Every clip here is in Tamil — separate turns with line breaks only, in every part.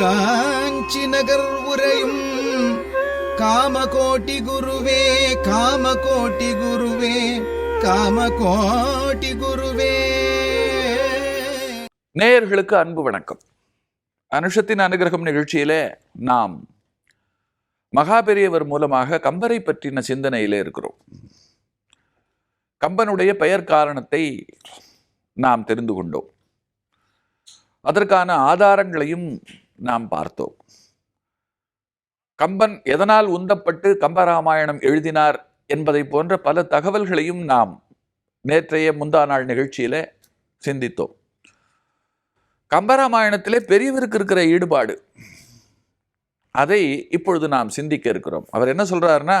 காஞ்சி நகர் உரையும் காமகோட்டி குருவே காமகோட்டி குருவே காமகோட்டி குருவே.
நேயர்களுக்கு அன்பு வணக்கம். அனுஷத்தின் அனுகிரகம் நிகழ்ச்சியிலே நாம் மகாபெரியவர் மூலமாக கம்பரை பற்றின சிந்தனையிலே இருக்கிறோம். கம்பனுடைய பெயர் காரணத்தை நாம் தெரிந்து கொண்டோம். அதற்கான ஆதாரங்களையும் நாம் பார்த்தோம். கம்பன் எதனால் உந்தப்பட்டு கம்பராமாயணம் எழுதினார் என்பதை போன்ற பல தகவல்களையும் நாம் நேற்றைய முந்தா நாள் நிகழ்ச்சியில சிந்தித்தோம். கம்பராமாயணத்திலே பெரியவருக்கு இருக்கிற ஈடுபாடு அதை இப்பொழுது நாம் சிந்திக்க இருக்கிறோம். அவர் என்ன சொல்றாருன்னா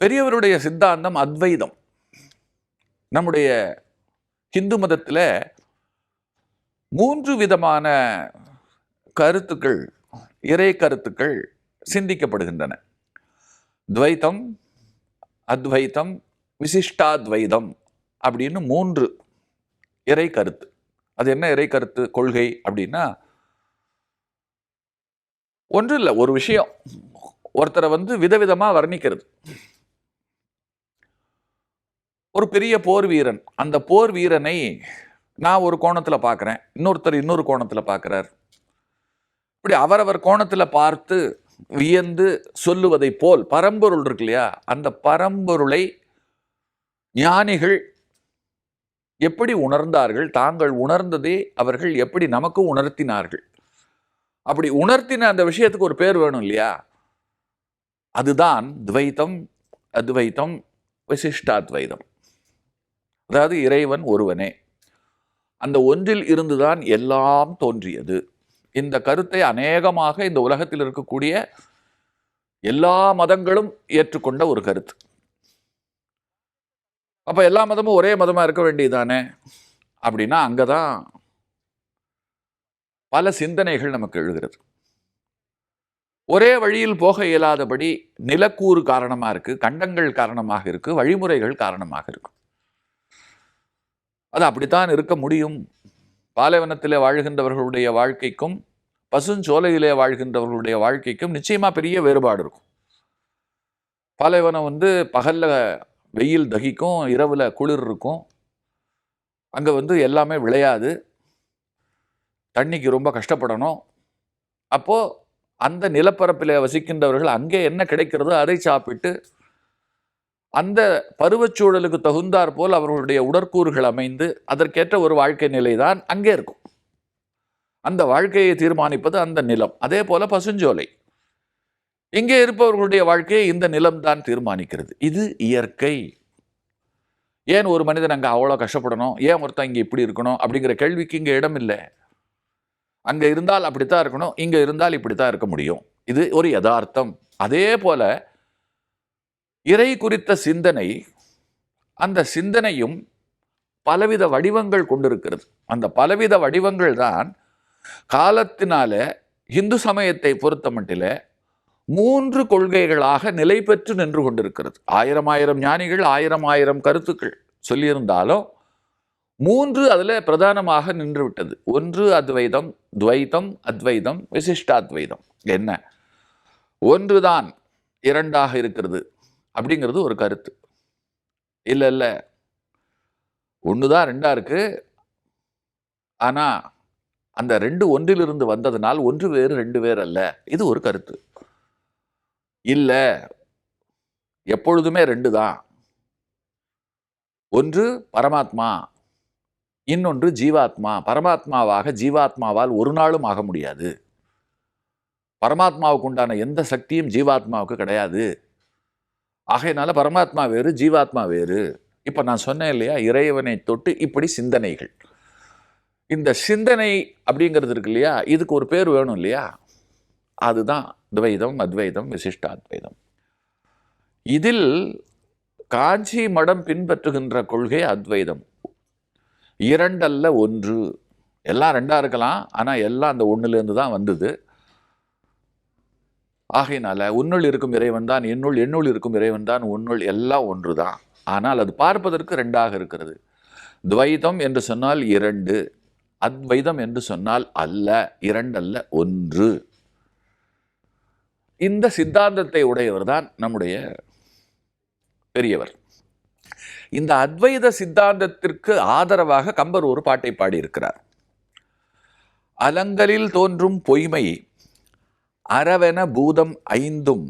பெரியவருடைய சித்தாந்தம் அத்வைதம். நம்முடைய ஹிந்து மதத்தில் மூன்று விதமான கருத்துக்கள் இறை கருத்துக்கள் சிந்திக்கப்படுகின்றன. துவைத்தம் அத்வைத்தம் விசிஷ்டாத்வைதம் அப்படின்னு மூன்று இறை கருத்து. அது என்ன இறை கருத்து கொள்கை அப்படின்னா ஒன்று இல்லை ஒரு விஷயம். ஒருத்தரை வந்து விதவிதமாக வர்ணிக்கிறது. ஒரு பெரிய போர் வீரன் அந்த போர் வீரனை நான் ஒரு கோணத்தில் பார்க்குறேன். இன்னொருத்தர் இன்னொரு கோணத்தில் பார்க்குறார். இப்படி அவரவர் கோணத்தில் பார்த்து வியந்து சொல்லுவதை போல் பரம்பொருள் இருக்கு இல்லையா அந்த பரம்பொருளை ஞானிகள் எப்படி உணர்ந்தார்கள்? தாங்கள் உணர்ந்ததை அவர்கள் எப்படி நமக்கு உணர்த்தினார்கள்? அப்படி உணர்த்தின அந்த விஷயத்துக்கு ஒரு பேர் வேணும் இல்லையா? அதுதான் துவைத்தம் அத்வைத்தம் விசிஷ்டாத்வைதம் அதாவது இறைவன் ஒருவனே. அந்த ஒன்றில் இருந்துதான் எல்லாம் தோன்றியது. இந்த கருத்தை அநேகமாக இந்த உலகத்தில் இருக்கக்கூடிய எல்லா மதங்களும் ஏற்றுக்கொண்ட ஒரு கருத்து. அப்போ எல்லா மதமும் ஒரே மதமாக இருக்க வேண்டியதானே அப்படின்னா அங்கதான் பல சிந்தனைகள் நமக்கு எழுகிறது. ஒரே வழியில் போக இயலாதபடி நிலக்கூறு காரணமாக இருக்கு கண்டங்கள் காரணமாக இருக்கு வழிமுறைகள் காரணமாக இருக்கும் அது அப்படித்தான் இருக்க முடியும். பாலைவனத்திலே வாழ்கின்றவர்களுடைய வாழ்க்கைக்கும் பசுஞ்சோலையிலே வாழ்கின்றவர்களுடைய வாழ்க்கைக்கும் நிச்சயமாக பெரிய வேறுபாடு இருக்கும். பாலைவனம் வந்து பகலில் வெயில் தகிக்கும் இரவில் குளிர் இருக்கும். அங்கே வந்து எல்லாமே விளையாது. தண்ணிக்கு ரொம்ப கஷ்டப்படணும். அப்போது அந்த நிலப்பரப்பில் வசிக்கின்றவர்கள் அங்கே என்ன கிடைக்கிறதோ அதை சாப்பிட்டு அந்த பருவச்சூழலுக்கு தகுந்தாற் போல் அவர்களுடைய உடற்கூறுகள் அமைந்து அதற்கேற்ற ஒரு வாழ்க்கை நிலை தான் அங்கே இருக்கும். அந்த வாழ்க்கையை தீர்மானிப்பது அந்த நிலம். அதே போல பசுஞ்சோலை. இங்கே இருப்பவர்களுடைய வாழ்க்கையை இந்த நிலம்தான் தீர்மானிக்கிறது. இது இயற்கை. ஏன் ஒரு மனிதன் அங்கே அவ்வளோ கஷ்டப்படணும்? ஏன் ஒருத்தன் இங்கே இப்படி இருக்கணும்? அப்படிங்கிற கேள்விக்கு இங்கே இடம் இல்லை. அங்கே இருந்தால் அப்படித்தான் இருக்கணும். இங்கே இருந்தால் இப்படித்தான் இருக்க முடியும். இது ஒரு யதார்த்தம். அதே போல இறை குறித்த சிந்தனை அந்த சிந்தனையும் பலவித வடிவங்கள் கொண்டிருக்கிறது. அந்த பலவித வடிவங்கள் தான் காலத்தினால இந்து சமயத்தை பொறுத்த மட்டில மூன்று கொள்கைகளாக நிலை பெற்று நின்று கொண்டிருக்கிறது. ஆயிரம் ஆயிரம் ஞானிகள் ஆயிரம் ஆயிரம் கருத்துக்கள் சொல்லியிருந்தாலும் மூன்று அதில் பிரதானமாக நின்று விட்டது. ஒன்று அத்வைதம் துவைதம் அத்வைதம் விசிஷ்டாத்வைதம். என்ன? ஒன்றுதான் இரண்டாக இருக்கிறது. அப்படிங்கிறது ஒரு கருத்து. இல்லை இல்லை. ஒன்று தான் ரெண்டாக இருக்குது ஆனால் அந்த ரெண்டு ஒன்றிலிருந்து வந்ததுனால் ஒன்று வேறு ரெண்டு வேறு அல்ல. இது ஒரு கருத்து. இல்லை எப்பொழுதுமே ரெண்டு தான் ஒன்று பரமாத்மா இன்னொன்று ஜீவாத்மா. பரமாத்மாவாக ஜீவாத்மாவால் ஒரு நாளும் ஆக முடியாது. பரமாத்மாவுக்கு உண்டான எந்த சக்தியும் ஜீவாத்மாவுக்கு கிடையாது. ஆகையினால பரமாத்மா வேறு ஜீவாத்மா வேறு. இப்போ நான் சொன்னேன் இல்லையா இறைவனை தொட்டு இப்படி சிந்தனைகள். இந்த சிந்தனை அப்படிங்கிறது இருக்கு இல்லையா இதுக்கு ஒரு பேர் வேணும் இல்லையா? அதுதான் துவைதம் அத்வைதம் விசிஷ்டாத்வைதம். இதில் காஞ்சி மடம் பின்பற்றுகின்ற கொள்கை அத்வைதம். இரண்டல்ல ஒன்று. எல்லாம் ரெண்டாக இருக்கலாம் ஆனால் எல்லாம் அந்த ஒன்றுலேருந்து தான் வந்தது. ஆகையினால உன்னுள் இருக்கும் இறைவன் தான் என்னுள் என்னுள் இருக்கும் இறைவன் தான் உன்னுள் எல்லாம் ஒன்று தான் ஆனால் அது பார்ப்பதற்கு ரெண்டாக இருக்கிறது. துவைதம் என்று சொன்னால் இரண்டு அத்வைதம் என்று சொன்னால் அல்ல இரண்டல்ல ஒன்று. இந்த சித்தாந்தத்தை உடையவர் தான் நம்முடைய பெரியவர். இந்த அத்வைத சித்தாந்தத்திற்கு ஆதரவாக கம்பர் ஒரு பாட்டை பாடியிருக்கிறார். அலங்கலில் தோன்றும் பொய்மை அரவென பூதம் ஐந்தும்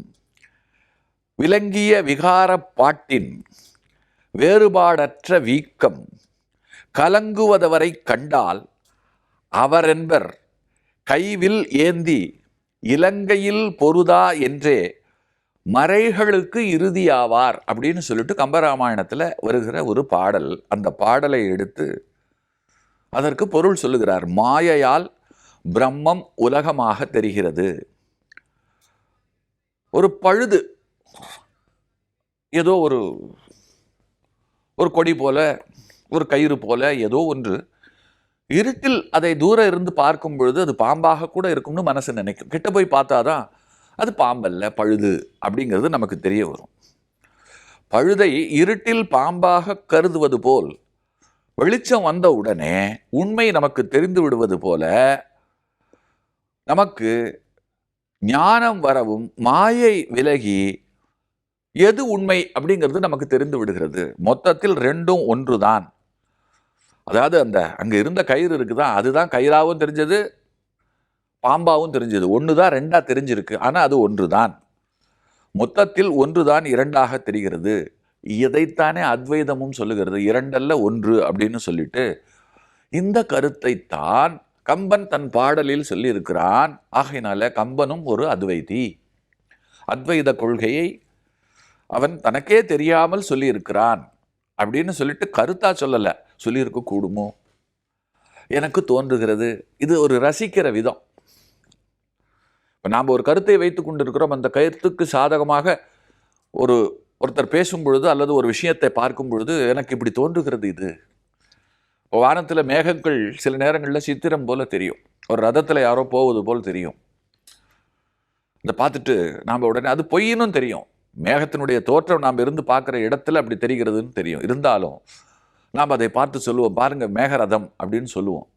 விளங்கிய விகாரப் பாட்டின் வேறுபாடற்ற வீக்கம் கலங்குவதவரை கண்டால் அவரென்பர் கைவில் ஏந்தி இலங்கையில் பொருதா என்றே மறைகளுக்கு இறுதியாவார் அப்படின்னு சொல்லிட்டு கம்பராமாயணத்தில் வருகிற ஒரு பாடல். அந்த பாடலை எடுத்து அதற்கு பொருள் சொல்லுகிறார் மாயையால் பிரம்மம் உலகமாக தெரிகிறது. ஒரு பழுது ஏதோ ஒரு ஒரு கொடி போல ஒரு கயிறு போல ஏதோ ஒன்று இருட்டில் அதை தூரம் இருந்து பார்க்கும் பொழுது அது பாம்பாக கூட இருக்கும்னு மனசு நினைக்கும். கிட்ட போய் பார்த்தாதான் அது பாம்பல்ல பழுது அப்படிங்கிறது நமக்கு தெரிய வரும். பழுதை இருட்டில் பாம்பாக கருதுவது போல் வெளிச்சம் வந்த உடனே உண்மை நமக்கு தெரிந்து விடுவது போல நமக்கு ஞானம் வரவும் மாயை விலகி எது உண்மை அப்படிங்கிறது நமக்கு தெரிந்து விடுகிறது. மொத்தத்தில் ரெண்டும் ஒன்று தான் அதாவது அந்த அங்கே இருந்த கயிறு இருக்குதா? அதுதான் கயிறாகவும் தெரிஞ்சது பாம்பாவும் தெரிஞ்சது. ஒன்று தான் ரெண்டாக தெரிஞ்சிருக்கு. ஆனால் அது ஒன்று தான் மொத்தத்தில் ஒன்று தான் இரண்டாக தெரிகிறது. இதைத்தானே அத்வைதமும் சொல்லுகிறது. இரண்டல்ல ஒன்று அப்படின்னு சொல்லிட்டு இந்த கருத்தை தான் கம்பன் தன் பாடலில் சொல்லியிருக்கிறான். ஆகையினால கம்பனும் ஒரு அத்வைதி. அத்வைத கொள்கையை அவன் தனக்கே தெரியாமல் சொல்லியிருக்கிறான். அப்படின்னு சொல்லிட்டு கருத்தா சொல்லலை. சொல்லியிருக்க கூடுமோ? எனக்கு தோன்றுகிறது. இது ஒரு ரசிக்கிற விதம். இப்போ நாம் ஒரு கருத்தை வைத்து கொண்டிருக்கிறோம். அந்த கருத்துக்கு சாதகமாக ஒரு ஒருத்தர் பேசும் பொழுது அல்லது ஒரு விஷயத்தை பார்க்கும் பொழுது எனக்கு இப்படி தோன்றுகிறது இது. வானத்தில் மேகங்கள் சில நேரங்களில் சித்திரம் போல் தெரியும். ஒரு ரதத்தில் யாரோ போவது போல் தெரியும். இதை பார்த்துட்டு நாம் உடனே அது பொய்னும் தெரியும். மேகத்தினுடைய தோற்றம் நாம் இருந்து பார்க்குற இடத்துல அப்படி தெரிகிறதுன்னு தெரியும். இருந்தாலும் நாம் அதை பார்த்து சொல்லுவோம். பாருங்கள் மேகரதம் அப்படின்னு சொல்லுவோம்.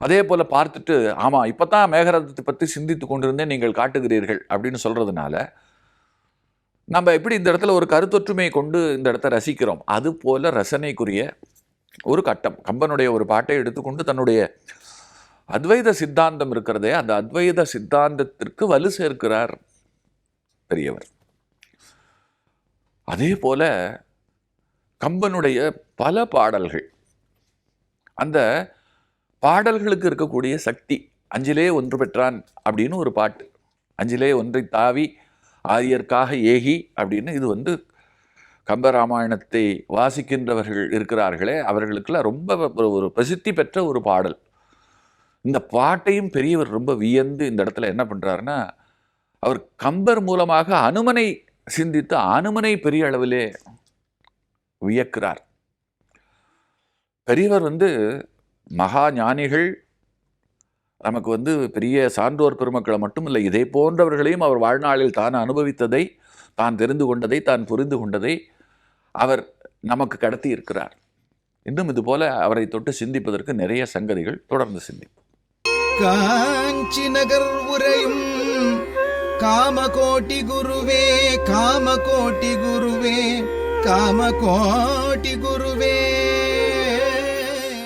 அதே போல் பார்த்துட்டு ஆமாம் இப்போ தான் மேகரதத்தை பற்றி சிந்தித்து கொண்டிருந்தே நீங்கள் காட்டுகிறீர்கள் அப்படின்னு சொல்கிறதுனால நம்ம எப்படி இந்த இடத்துல ஒரு கருத்தொற்றுமையை கொண்டு இந்த இடத்த ரசிக்கிறோம்? அது போல் ரசனைக்குரிய ஒரு கட்டம். கம்பனுடைய ஒரு பாட்டை எடுத்துக்கொண்டு தன்னுடைய அத்வைத சித்தாந்தம் இருக்கிறதே அந்த அத்வைத சித்தாந்தத்திற்கு வலு சேர்க்கிறார் பெரியவர். அதே போல கம்பனுடைய பல பாடல்கள் அந்த பாடல்களுக்கு இருக்கக்கூடிய சக்தி அஞ்சிலே ஒன்று பெற்றான் அப்படின்னு ஒரு பாட்டு அஞ்சிலே ஒன்றை தாவி ஆரியர்க்காக ஏகி அப்படின்னு இது வந்து கம்பராமாயணத்தை வாசிக்கின்றவர்கள் இருக்கிறார்களே அவர்களுக்கெல்லாம் ரொம்ப ஒரு- பிரசித்தி பெற்ற ஒரு பாடல். இந்த பாட்டையும் பெரியவர் ரொம்ப வியந்து இந்த இடத்துல என்ன பண்ணுறாருன்னா அவர் கம்பர் மூலமாக அனுமனை சிந்தித்து அனுமனை பெரிய அளவிலே வியக்கிறார். பெரியவர் வந்து மகா ஞானிகள் நமக்கு வந்து பெரிய சான்றோர் பெருமக்களை மட்டும் இல்லை இதை போன்றவர்களையும் அவர் வாழ்நாளில் தான் அனுபவித்ததை தான் தெரிந்து கொண்டதை தான் புரிந்து கொண்டதை அவர் நமக்கு கடத்தி இருக்கிறார். இன்னும் இது போல அவரை தொட்டு சிந்திப்பதற்கு நிறைய சங்கதிகள் தொடர்ந்து சிந்திப்போம்
காஞ்சி நகர் உரையும் காமகோட்டி குருவே காமகோட்டி குருவே காமகோட்டி குருவே.